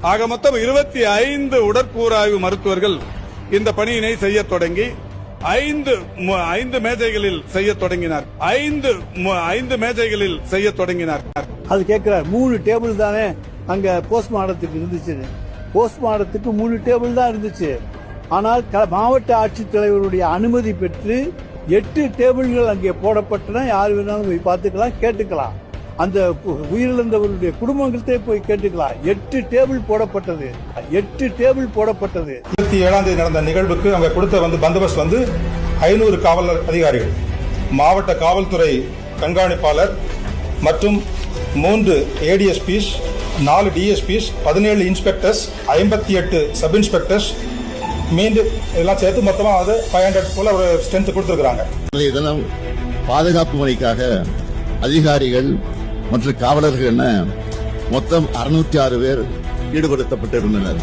ஆக மொத்தம் இருபத்தி ஐந்து உடற்கூறாய்வு மருத்துவர்கள் இந்த பணியினை செய்ய தொடங்கி ஐந்து ஐந்து மேஜைகளில் செய்ய தொடங்கினார். ஐந்து ஐந்து மேஜைகளில் செய்ய தொடங்கினார். அது கேட்கிறார் மூணு டேபிள் தானே அங்க போஸ்ட்மார்டத்துக்கு இருந்துச்சு. போஸ்ட்மார்டத்துக்கு மூணு டேபிள் தான் இருந்துச்சு. ஆனால் க- மாவட்ட ஆட்சித்தலைவருடைய அனுமதி பெற்று எட்டு டேபிள்கள் அங்கே போடப்பட்டன. யார் வேணாலும் போய் பார்த்துக்கலாம் கேட்டுக்கலாம். அந்த உயிரிழந்தவருடைய குடும்பங்கள்ட்டே போய் கேட்டுக்கலாம் எட்டு டேபிள் போடப்பட்டது. எட்டு டேபிள் போடப்பட்டது. இருபத்தி ஏழாம் தேதி நடந்த நிகழ்வுக்கு அவங்க கொடுத்த வந்து பந்தோபஸ்த் வந்து ஐநூறு காவல் அதிகாரிகள். மாவட்ட காவல்துறை கண்காணிப்பாளர் மற்றும் மூன்று ஏடிஎஸ்பிஸ் நாலு டிஎஸ்பிஸ் பதினேழு இன்ஸ்பெக்டர்ஸ் ஐம்பத்தி எட்டு சப் இன்ஸ்பெக்டர்ஸ் மீண்டும் இதெல்லாம் சேர்த்து மொத்தமாக அது ஃபைவ் ஹண்ட்ரட் போல ஒரு ஸ்ட்ரென்த் கொடுத்துருக்காங்க இன்றைய தினம் பாதுகாப்பு பணிக்காக அதிகாரிகள் மற்ற காவலர்கள் என மொத்தம் அறுநூற்றி ஆறு பேர் ஈடுபடுத்தப்பட்டிருந்தனர்.